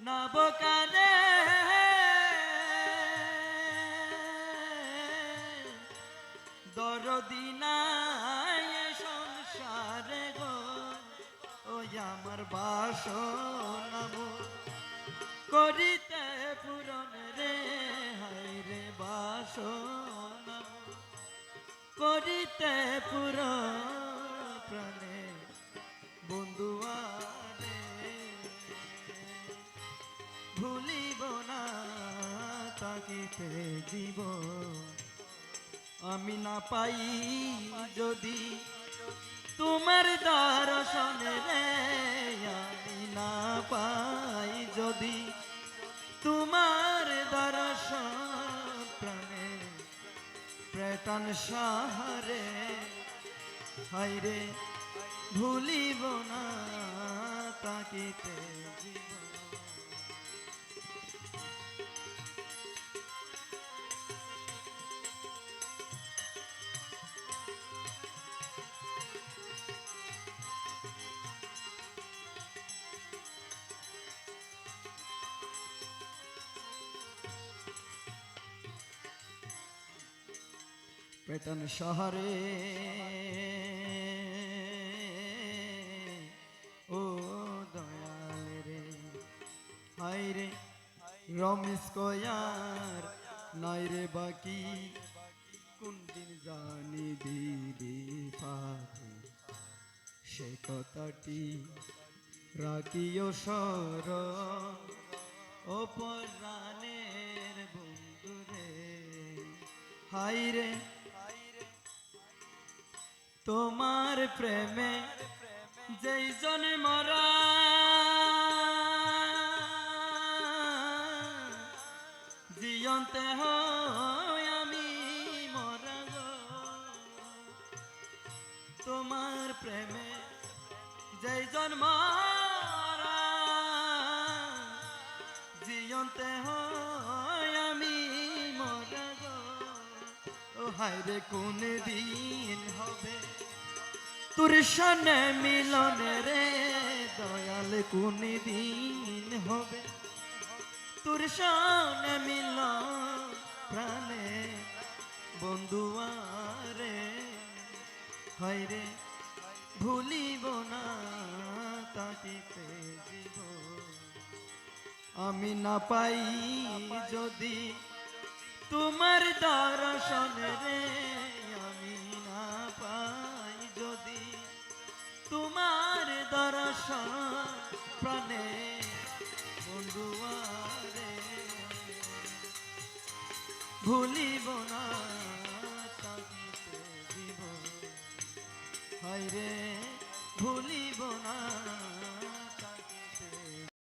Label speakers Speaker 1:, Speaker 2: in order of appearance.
Speaker 1: নবকারে দরদিনায় সংসারে গো ওই আমার বাসনাম করিতে ভুলিব না তাকিতে জীব আমি না পাই যদি তোমার দর্শনে রে আমি না পাই যদি তোমার দর্শন প্রাণে প্রেতন সাহারে হাইরে ভুলিব না তাকিতে জীবন পেটন শহরে। ও দয়াল রে হাই রে, রমেশ কয়ার নাই রে বাকি কোন দিন জানি দিদি পাখি সে কথাটি রাখিও সর বন্ধু রে। হাই রে তোমার প্রেমে যেই জন মরা। জিয়ন্তে হয় আমি মরা তোমার প্রেমে যেই জন মরা, জিয়ন্তে ও হায় কোন দিন হবে? তোর সনে মিলন রে, দয়াল কোন দিন হবে? তোর সনে মিলন প্রাণে বন্ধুয়ারে হায় রে ভুলিব না তাকিতে জীব আমি না পাই যদি তোমার দর্শন রে, আমি না পাই যদি তোমার দর্শন প্রাণে বন্ধুয়ারে ভুলিব না হায় রে, ভুলিব না